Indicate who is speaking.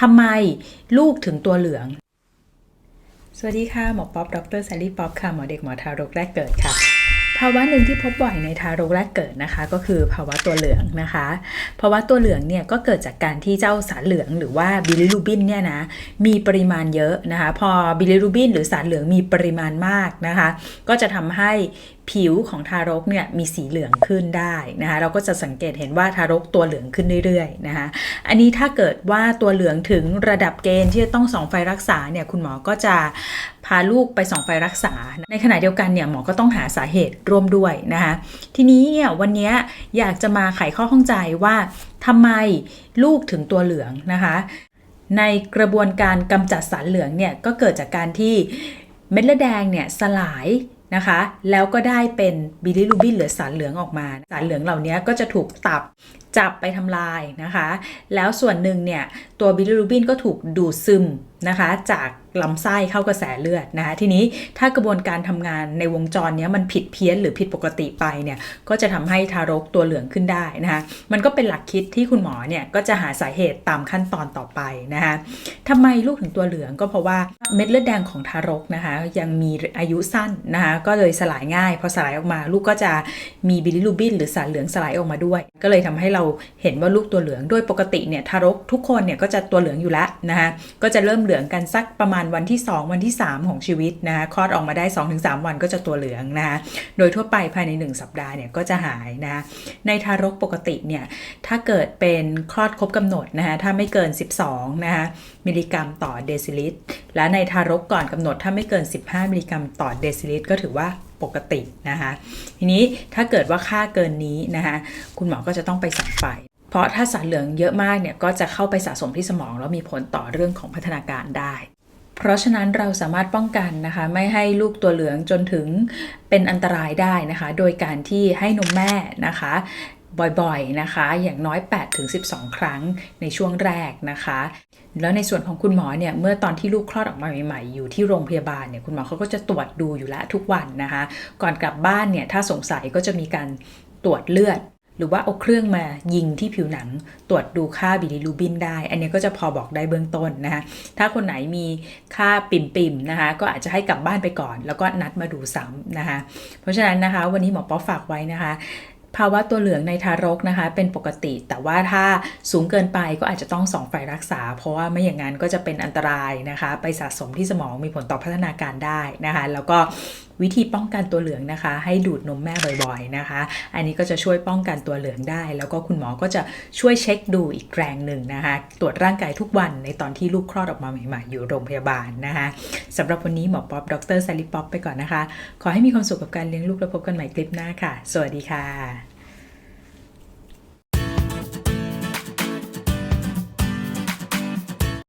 Speaker 1: ทำไมลูกถึงตัวเหลือง สวัสดีค่ะ หมอป๊อป ดรแซลลี่ป๊อปค่ะ หมอเด็กหมอทารกแรกเกิดค่ะภาวะหนึ่งที่พบบ่อยในทารกแรกเกิดนะคะ ก็คือภาวะตัวเหลืองนะคะภาวะตัวเหลืองเนี่ยก็เกิดจากการที่เจ้าสารเหลืองหรือว่าบิลิรูบินเนี่ยนะมีปริมาณเยอะนะคะ พอบิลิรูบินหรือสารเหลืองมีปริมาณมากนะคะ ก็จะทำให้ ผิวของทารกเนี่ยมีสีเหลืองขึ้นได้นะคะเราก็จะสังเกตเห็นว่าทารกตัวเหลืองขึ้นเรื่อยๆนะคะอันนี้ถ้าเกิดว่าตัวเหลืองถึงระดับเกณฑ์ที่จะต้องส่องไฟรักษาเนี่ยคุณหมอก็จะพาลูกไปส่องไฟรักษา ในขณะเดียวกันเนี่ยหมอก็ต้องหาสาเหตุร่วมด้วยนะคะทีนี้เนี่ยวันนี้อยากจะมาไขข้อข้องใจว่าทำไมลูกถึงตัวเหลืองนะคะในกระบวนการกำจัดสารเหลืองเนี่ยก็เกิดจากการที่เม็ดเลือดแดงเนี่ยสลาย นะคะ แล้วก็ได้เป็นบิลิรูบินหรือสารเหลืองออกมา สารเหลืองเหล่านี้ก็จะถูกตับจับไปทำลายนะคะ แล้วส่วนหนึ่งเนี่ยตัวบิลิรูบินก็ถูกดูดซึม นะคะจากลำไส้เข้ากระแสเลือดนะคะทีนี้ถ้ากระบวนการทำงานในวงจรนี้มันผิดเพี้ยนหรือผิดปกติไปเนี่ยก็จะทำให้ทารกตัวเหลืองขึ้นได้นะคะมันก็เป็นหลักคิดที่คุณหมอเนี่ยก็จะหาสาเหตุตามขั้นตอนต่อไปนะคะทำไมลูกถึงตัวเหลืองก็เพราะว่าเม็ดเลือดแดงของทารกนะคะยังมีอายุสั้นนะคะก็เลยสลายง่ายพอสลายออกมา ลูกก็จะมีบิลิรูบินหรือสารเหลืองสลายออกมาด้วย ก็เลยทำให้เราเห็นว่าลูกตัวเหลืองโดยปกติเนี่ยทารกทุกคนเนี่ยก็จะตัวเหลืองอยู่แล้วนะคะก็จะเริ่มเหลืองกันสักประมาณวันที่ 2 วันที่ 3 ของชีวิตนะคะคลอดออกมาได้ 2-3 วันก็จะตัวเหลืองนะคะโดยทั่วไปภายใน 1 สัปดาห์เนี่ยก็จะหายนะในทารกปกติเนี่ยถ้าเกิดเป็นคลอดครบกำหนดนะคะถ้าไม่เกิน 12นะคะมิลลิกรัมต่อเดซิลิตรและในทารกก่อนกำหนดถ้าไม่เกิน 15 มิลลิกรัมต่อเดซิลิตรก็ถือว่าปกตินะคะทีนี้ถ้าเกิดว่าค่าเกินนี้นะคะคุณหมอก็จะต้องไปสั่งไฟ เพราะถ้าสารเหลืองเยอะมากเนี่ยก็จะเข้าไปสะสมที่สมอง แล้วมีผลต่อเรื่องของพัฒนาการได้ เพราะฉะนั้นเราสามารถป้องกันนะคะ ไม่ให้ลูกตัวเหลืองจนถึงเป็นอันตรายได้นะคะ โดยการที่ให้นมแม่นะคะบ่อยๆ นะคะ อย่างน้อย 8-12 ครั้งในช่วงแรกนะคะ แล้วในส่วนของคุณหมอเนี่ย เมื่อตอนที่ลูกคลอดออกมาใหม่ๆ อยู่ที่โรงพยาบาลเนี่ย คุณหมอเขาก็จะตรวจดูอยู่แล้วทุกวันนะคะ ก่อนกลับบ้านเนี่ย ถ้าสงสัยก็จะมีการตรวจเลือด หรือว่าเอาเครื่องมายิงที่ผิวหนังตรวจดูค่าบิลิรูบินได้ อันนี้ก็จะพอบอกได้เบื้องต้นนะคะถ้าคนไหนมีค่าปิ่มๆนะคะ ก็อาจจะให้กลับบ้านไปก่อน แล้วก็นัดมาดูซ้ำนะคะ เพราะฉะนั้นนะคะ วันนี้หมอป๊อฝากไว้นะคะ ภาวะตัวเหลืองในทารกนะคะ เป็นปกติ แต่ว่าถ้าสูงเกินไปก็อาจจะต้องส่องไฟรักษา เพราะว่าไม่อย่างนั้นก็จะเป็นอันตรายนะคะ ไปสะสมที่สมองมีผลต่อพัฒนาการได้นะคะ แล้วก็วิธีป้องกันตัวเหลืองนะคะ ให้ดูดนมแม่บ่อยๆนะคะ อันนี้ก็จะช่วยป้องกันตัวเหลืองได้ แล้วก็คุณหมอก็จะช่วยเช็คดูอีกแรงหนึ่งนะคะ ตรวจร่างกายทุกวันในตอนที่ลูกคลอดออกมาใหม่ๆอยู่โรงพยาบาลนะคะสำหรับวันนี้หมอป๊อปดรซาลิป๊อปไปก่อนนะคะ ขอให้มีความสุขกับการเลี้ยงลูกแล้วพบกันใหม่คลิปหน้าค่ะ สวัสดีค่ะ